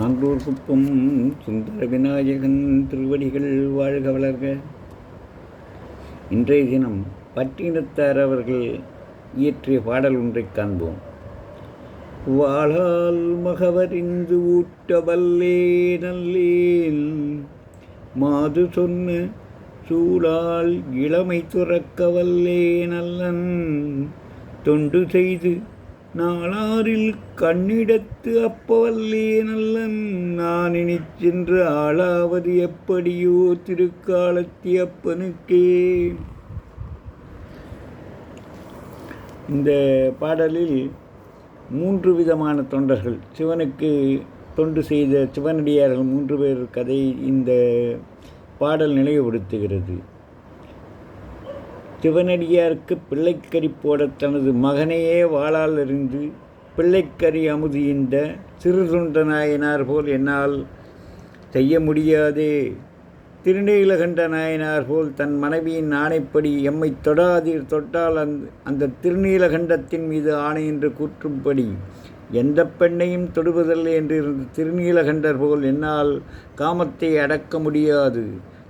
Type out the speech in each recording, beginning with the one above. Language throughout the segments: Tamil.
ஆண்டூர் குப்பம் சுந்தர விநாயகன் திருவடிகள் வாழ்க வளர்க. இன்றைய தினம் பட்டினத்தார் அவர்கள் இயற்றிய பாடல் ஒன்றைக் காண்போம். வாழால் மகவரிந்து ஊட்ட வல்லே நல்லேன் மாது சொன்ன சூழால் இளமை துறக்க வல்லே நல்லன் தொண்டு செய்து நாளாரில் கண்ணிடத்து அப்பவல்லே நல்லன் நான் இனி சென்று ஆளாவது எப்படியோ திருக்காலத்தி அப்பனுக்கே. இந்த பாடலில் மூன்று விதமான தொண்டர்கள். சிவனுக்கு தொண்டு செய்த சிவனடியார்கள் மூன்று பேர் கதை இந்த பாடல் நினைவுபடுத்துகிறது. சிவனடியாருக்கு பிள்ளைக்கறி போட தனது மகனையே வாளால் எறிந்து பிள்ளைக்கறி அமுது இந்த சிறு நாயனார் போல் என்னால் செய்ய முடியாதே. திருநீலகண்ட நாயனார் போல் தன் மனைவியின் ஆணைப்படி எம்மை தொடாதீர் தொட்டால் அந்த அந்த திருநீலகண்டத்தின் மீது ஆணை என்று கூற்றும்படி எந்த பெண்ணையும் தொடுவதில்லை என்று இருந்த திருநீலகண்டர் போல் என்னால் காமத்தை அடக்க முடியாது.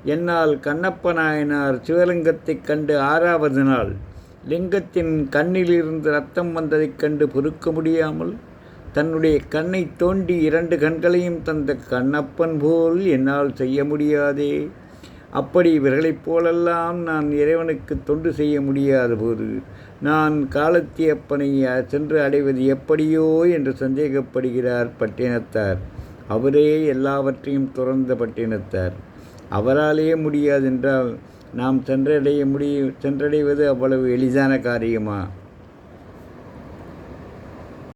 என்னால் கண்ணப்ப நாயனார் சிவலிங்கத்தைக் கண்டு ஆறாவது நாள் லிங்கத்தின் கண்ணிலிருந்து ரத்தம் வந்ததைக் கண்டு பொறுக்க முடியாமல் தன்னுடைய கண்ணை தோண்டி இரண்டு கண்களையும் தந்த கண்ணப்பன் போல் என்னால் செய்ய முடியாதே. அப்படி இவர்களைப் போலெல்லாம் நான் இறைவனுக்கு தொண்டு செய்ய முடியாத போது நான் காலத்தியப்பனை சென்று அடைவது எப்படியோ என்று சந்தேகப்படுகிறார் பட்டினத்தார். அவரே எல்லாவற்றையும் துறந்த பட்டினத்தார். அவராலேயே முடியாதென்றால் நாம் சென்றடைய முடியும் சென்றடைவது அவ்வளவு எளிதான காரியமா?